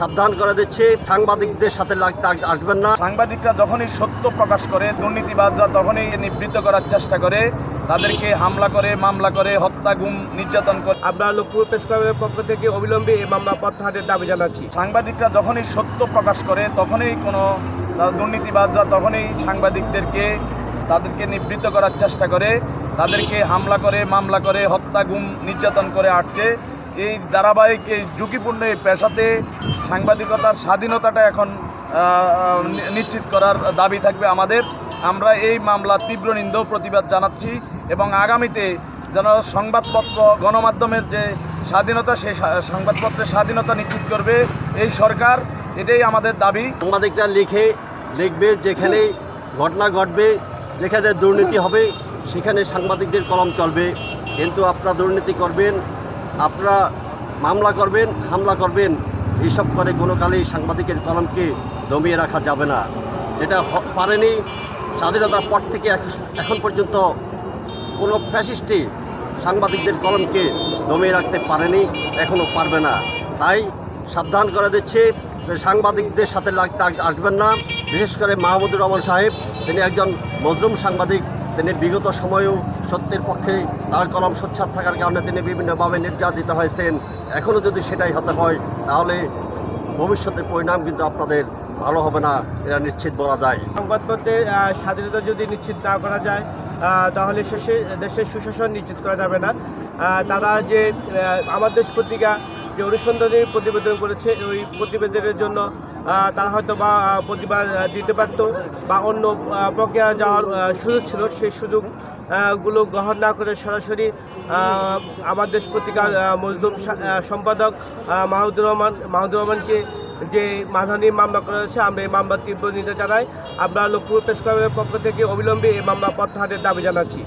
সাবধান করে দিচ্ছি। সাংবাদিকদের সাথে আসবেন না। সাংবাদিকরা যখনই সত্য প্রকাশ করে দুর্নীতিবাজরা তখনই নিবৃত্ত করার চেষ্টা করে। তাদেরকে হামলা করে মামলা করে হত্যা গুম নির্যাতন করে। আমরা লক্ষ্মীপুর প্রেস ক্লাবের পক্ষ থেকে অবিলম্বে এই মামলা প্রত্যাহারের দাবি জানাচ্ছি। সাংবাদিকরা যখনই সত্য প্রকাশ করে তখনই কোনো তারা দুর্নীতিবাজরা তখনই সাংবাদিকদেরকে তাদেরকে নিবৃত্ত করার চেষ্টা করে। তাদেরকে হামলা করে মামলা করে হত্যা গুম নির্যাতন করে আসছে এই ধারাবাহিক এই ঝুঁকিপূর্ণ এই পেশাতে সাংবাদিকতার স্বাধীনতাটা এখন নিশ্চিত করার দাবি থাকবে আমাদের। আমরা এই মামলা তীব্র নিন্দ প্রতিবাদ জানাচ্ছি এবং আগামীতে যেন সংবাদপত্র, গণমাধ্যমের যে স্বাধীনতা, সেই সংবাদপত্রের স্বাধীনতা নিশ্চিত করবে এই সরকার। এটাই আমাদের দাবি। সাংবাদিকরা লিখে, লিখবে যেখানে ঘটনা ঘটবে, যেখানে দুর্নীতি হবে, সেখানে সাংবাদিকদের কলম চলবে। কিন্তু আপনারা দুর্নীতি করবেন, আপনারা মামলা করবেন, হামলা করবেন এইসব করে কোনো কালেই সাংবাদিকের কলমকে দমিয়ে রাখা যাবে না। যেটা পারেনি, স্বাধীনতার পর থেকে এখন পর্যন্ত কোনো ফ্যাসিস্টই সাংবাদিকদের কলমকে দমিয়ে রাখতে পারেনি এখনও পারবে না। তাই সাবধান করে দিচ্ছে, সাংবাদিকদের সাথে লাগতে আসবেন না। বিশেষ করে মাহমুদুর রহমান সাহেব, তিনি একজন মজলুম সাংবাদিক, তিনি বিগত সময়েও সত্যের পক্ষে তার কলম সোচ্ছাদ থাকার কারণে তিনি বিভিন্নভাবে নির্যাতিত হয়েছেন। এখনও যদি সেটাই হতে হয়, তাহলে ভবিষ্যতের পরিণাম কিন্তু আপনাদের ভালো হবে না, এটা নিশ্চিত বলা যায়। সংবাদপত্রের স্বাধীনতা যদি নিশ্চিত না করা যায় তাহলে শেষে, দেশের সুশাসন নিশ্চিত করা যাবে না। তারা যে আমার দেশ পত্রিকা যে অনুসন্ধানী প্রতিবেদন করেছে, ওই প্রতিবেদনের জন্য তারা হয়তো বা প্রতিবাদ দিতে পারতো বা অন্য প্রক্রিয়া যাওয়ার সুযোগ ছিল। সেই সুযোগগুলো গ্রহণ না করে সরাসরি আমার দেশ পত্রিকার মজলুম সম্পাদক মাহমুদুর রহমান, মাহমুদুর রহমানকে যে মানহানি মামলা করা হয়েছে আমরা এই মামলা তীব্র নিতে জানাই। আমরা লক্ষ্মীপুর প্রেস ক্লাবের পক্ষ থেকে অবিলম্বে এই মামলা প্রত্যাহারের দাবি জানাচ্ছি।